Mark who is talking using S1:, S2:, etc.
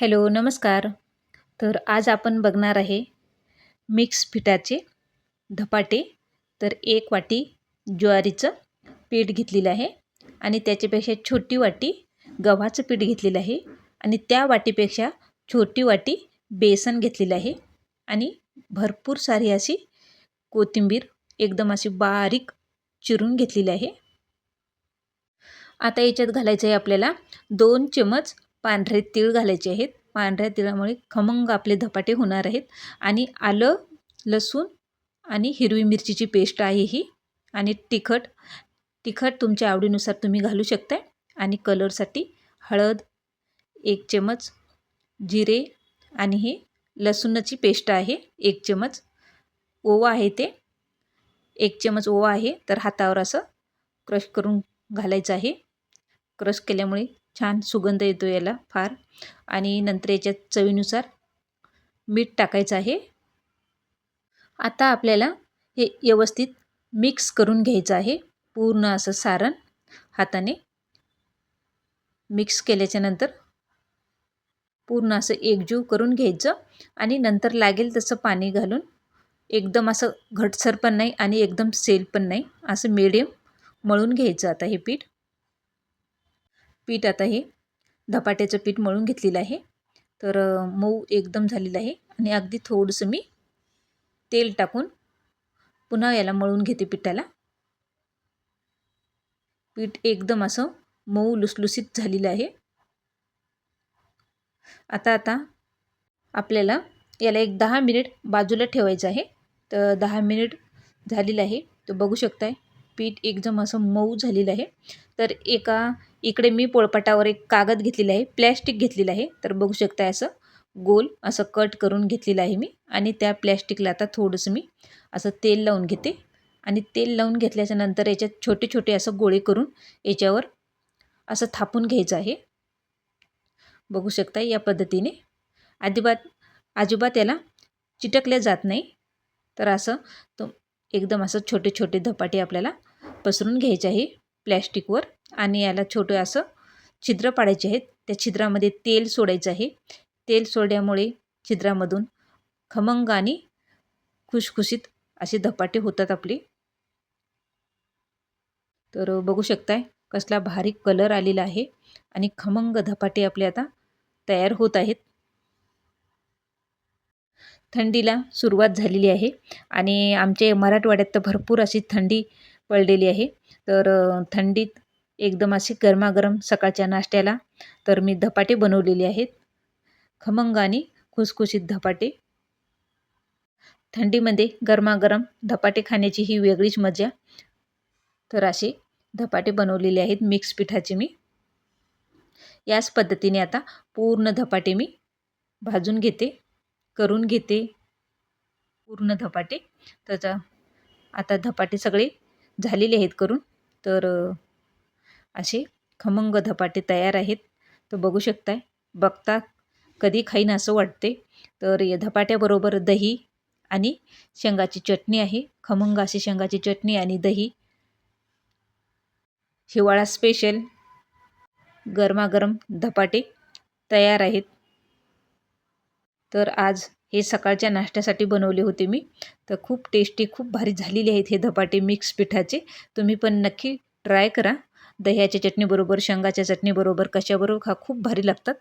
S1: Hello नमस्कार. तर आज आपण बघणार आहे मिक्स पिठाचे धपाटे. तर एक वाटी ज्वारीचं पीठ घेतलेलं आहे आणि त्याच्यापेक्षा छोटी वाटी गव्हाचं पीठ घेतलेलं आहे आणि त्या वाटीपेक्षा छोटी वाटी बेसन घेतलेलं आहे आणि भरपूर सारी अशी कोथिंबीर एकदम अशी बारीक चिरून घेतलेली आहे. आता याच्यात घालायचं आहे आपल्याला दोन चमच पांढरे तीळ घालायचे आहेत. पांढऱ्या तिळामुळे खमंग आपले धपाटे होणार आहेत. आणि आलं लसूण आणि हिरवी मिरचीची पेस्ट आहे ही. आणि तिखट तिखट तुमच्या आवडीनुसार तुम्ही घालू शकता आणि कलरसाठी हळद एक चमच जिरे आणि हे लसूणाची पेस्ट आहे एक चमच. ओवा आहे ते. एक चमच ओवा आहे. तर हातावर असं क्रश करून घालायचं आहे. क्रश केल्यामुळे छान सुगंध येतो याला फार. आणि नंतर याच्यात चवीनुसार मीठ टाकायचं आहे. आता आपल्याला हे व्यवस्थित मिक्स करून घ्यायचं आहे. पूर्ण असं सारण हाताने मिक्स केल्याच्यानंतर पूर्ण असं एकजीव करून घ्यायचं. आणि नंतर लागेल तसं पाणी घालून एकदम असं घटसर पण नाही आणि एकदम सेल पण नाही. असं मिडियम मळून घ्यायचं आता हे पीठ. पीठ आता हे धपाट्याचं पीठ मळून घेतलेलं आहे. तर मऊ एकदम झालेलं आहे आणि अगदी थोडंसं मी तेल टाकून पुन्हा याला मळून घेते पिठाला. पीठ एकदम असं मऊ लुसलुसीत झालेलं आहे. आता आता आपल्याला याला एक दहा मिनिट बाजूला ठेवायचं आहे. तर दहा मिनिट झालेलं आहे. तर बघू शकताय पीठ एकदम असं मऊ झालेलं आहे. तर एका इकडे मी पोळपाटावर एक कागद घेतलेला आहे प्लॅस्टिक घेतलेलं आहे. तर बघू शकता असं गोल असं कट करून घेतलेलं आहे मी. आणि त्या प्लॅस्टिकला आता थोडंसं मी असं तेल लावून घेते. आणि तेल लावून घेतल्याच्या नंतर याच्यात छोटे छोटे असं गोळे करून याच्यावर असं थापून घ्यायचं आहे. बघू शकता या पद्धतीने. अजिबात अजिबात याला चिटकल्या जात नाही. तर असं तो एकदम असं छोटे छोटे धपाटे आपल्याला पसरून घ्यायचे आहे प्लॅस्टिकवर. आणि याला छोटं असं छिद्र पाडायचे आहेत. त्या छिद्रामध्ये तेल सोडायचं आहे. तेल सोडल्यामुळे छिद्रामधून खमंग आणि खुशखुशीत असे धपाटे होतात आपले. तर बघू शकताय कसला भारी कलर आलेला आहे आणि खमंग धपाटे आपले आता तयार होत आहेत. थंडीला सुरुवात झालेली आहे आणि आमच्या मराठवाड्यात तर भरपूर अशी थंडी पडलेली आहे. तर थंडीत एकदम अशी गरमागरम सकाळच्या नाश्त्याला तर मी धपाटे बनवलेले आहेत. खमंग आणि खुसखुशीत धपाटे. थंडीमध्ये गरमागरम धपाटे खाण्याची ही वेगळीच मजा तर असे धपाटे बनवलेले आहेत मिक्स पिठाचे मी. याच पद्धतीने आता पूर्ण धपाटे मी भाजून घेते करून घेते. पूर्ण धपाटे. त्याचा आता धपाटे सगळे झालेले आहेत करून. तर असे खमंग धपाटे तयार आहेत. तर बघू शकताय. बघता कधी खाईन असं वाटते. तर या धपाट्याबरोबर दही आणि शेंगाची चटणी आहे. खमंग अशी शेंगाची चटणी आणि दही. हिवाळा स्पेशल गरमागरम धपाटे तयार आहेत. तर आज हे सकाळच्या नाश्त्यासाठी बनवले होते मी. तर खूप टेस्टी खूप भारी झालेले आहेत हे धपाटे मिक्स पिठाचे. तुम्ही पण नक्की ट्राय करा. दह्याच्या चटणीबरोबर शेंगाच्या चटणीबरोबर कशाबरोबर खा खूप भारी लागतात.